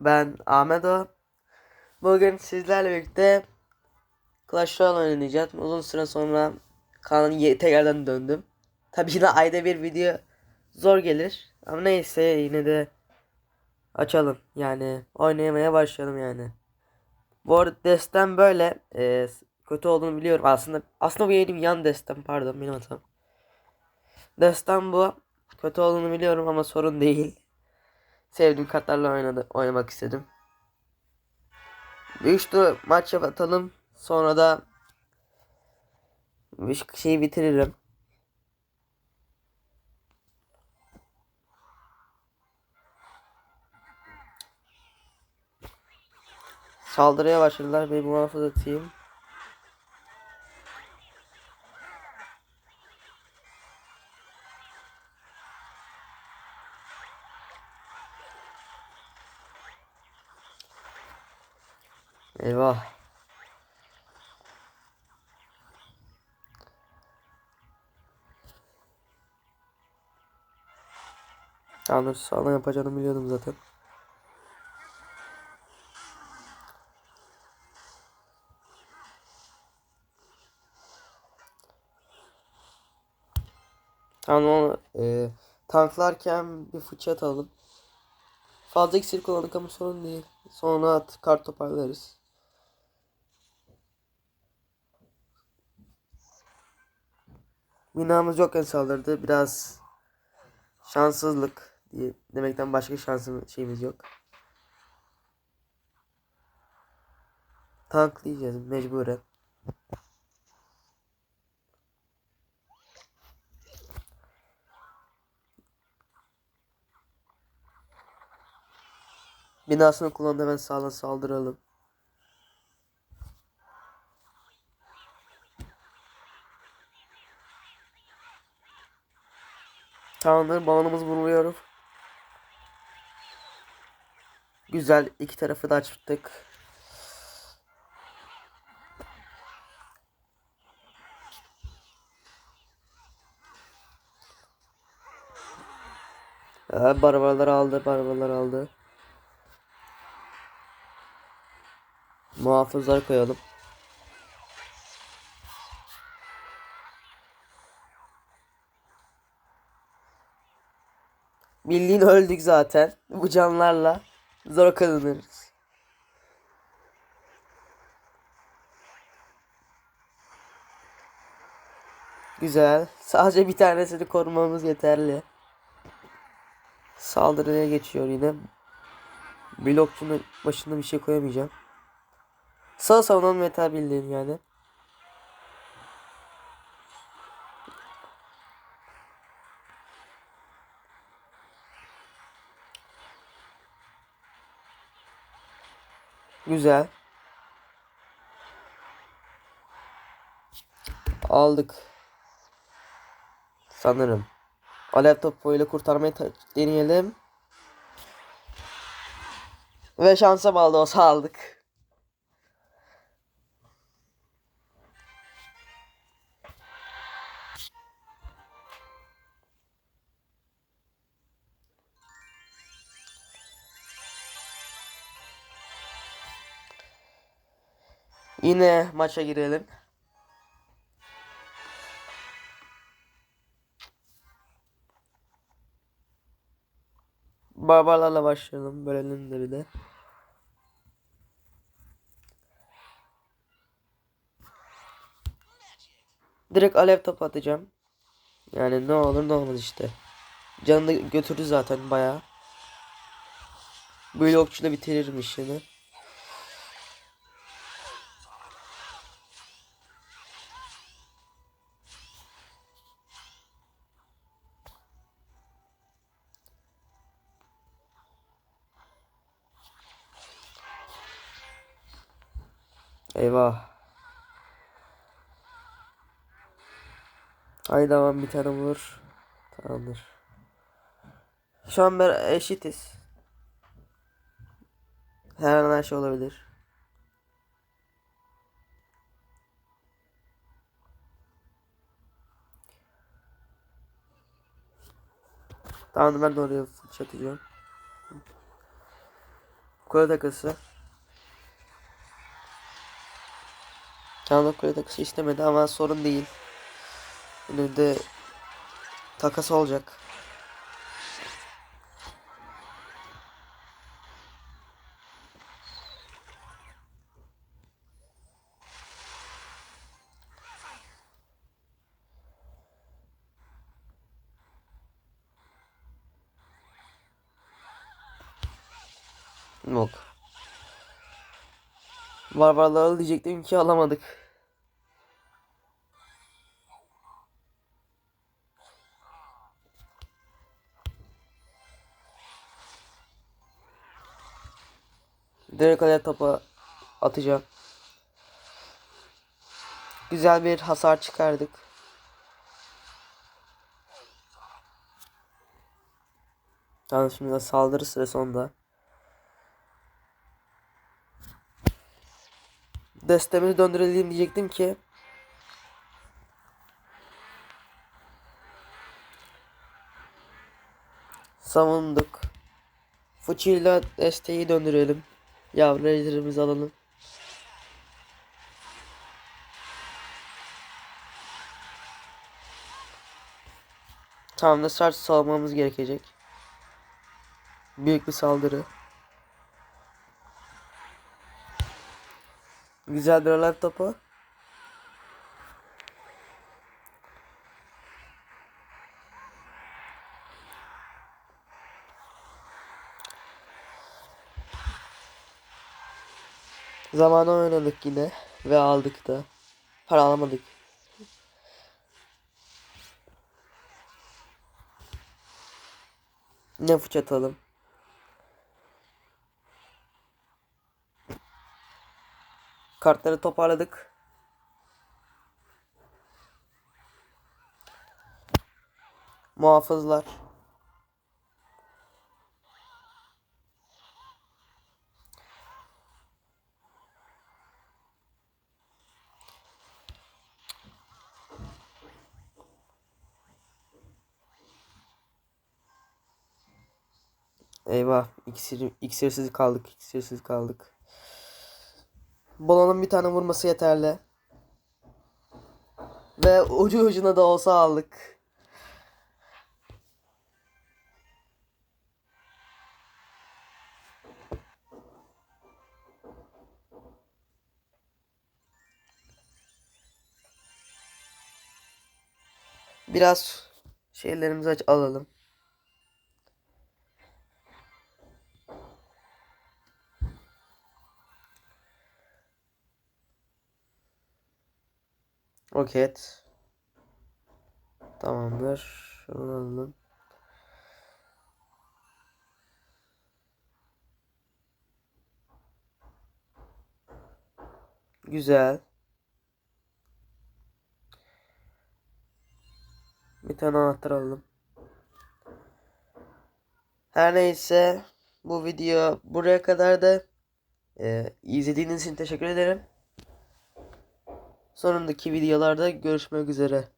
Ben Ahmet O. Bugün sizlerle birlikte Clash Royale oynayacağız. Uzun süre sonra kanalıma ye- tekrardan döndüm. Tabii yine ayda bir video zor gelir. Ama neyse yine de açalım. Yani oynamaya başlayalım yani. Bu arada destem böyle e, kötü olduğunu biliyorum. Aslında aslında bu yedim yan destem pardon benim hatam. Destem bu. Kötü olduğunu biliyorum ama sorun değil. Sevdiğim kartlarla oynadı, oynamak istedim. Bir üçlü maç atalım. Sonra da bir şeyi bitiririm. Saldırıya başladılar. Bir muhafız atayım. Eyvah. Yanlış sağlam yapacağını biliyordum zaten. Tamam e, tanklarken bir fıçı atalım. Fazla iksir kullandık ama sorun değil. Sonra at, kart toparlarız. Binamız yokken saldırdı. Biraz şanssızlık diye demekten başka şansımız şeyimiz yok. Tanklayacağız mecburen. Binasını kullandı hemen sağdan saldıralım. Tamamdır balonumuzu vuruyoruz. Güzel iki tarafı da açtık. Ee, barbarlar aldı, barbarlar aldı. Muhafızlar koyalım. Bildiğin öldük zaten. Bu canlarla zor kazanırız. Güzel. Sadece bir tanesini korumamız yeterli. Saldırıya geçiyor yine. Blokçunun başında bir şey koyamayacağım. Sağ savunalım yeter bildiğin yani. Güzel. Aldık. Sanırım. Alev topuyla kurtarmayı ta- deneyelim. Ve şansa bağlı olsa aldık. Yine maça girelim. Barbarlarla başlayalım. Bölelim de bir de. Direkt alev topu atacağım. Yani ne olur ne olmaz işte. Canını götürdü zaten bayağı. Böyle okçu da bitirir işini. Eyvah. Haydi devam bir tane vur. Tamamdır. Şu an ben eşitiz. Her an her şey olabilir. Tamam ben de oraya fırça atacağım. Kule takısı. Kanada kule takısı istemedi ama sorun değil. Önünde takas olacak. Yok. Barbarları diyecektim ki alamadık. Direkt oraya topa atacağım. Güzel bir hasar çıkardık. Tamam şimdi saldırı sırası onda. Destemizi döndürelim diyecektim ki. Savunduk. Fıçıyla desteği döndürelim. Yavru ejderimizi alalım. Tamam da saç salmamız gerekecek. Büyük bir saldırı. Güzel alep topu. Zamanı oynadık yine ve aldık da. Para alamadık. Ne fıç atalım. Kartları toparladık. Muhafızlar. Eyvah, iksir, iksirsiz kaldık, iksirsiz kaldık. Bola'nın bir tane vurması yeterli. Ve ucu ucuna da olsa aldık. Biraz şeylerimizi aç alalım. Roket. Tamamdır. Şunu alalım. Güzel. Bir tane anahtar alalım. Her neyse bu video buraya kadar da e, izlediğiniz için teşekkür ederim. Sonundaki videolarda görüşmek üzere.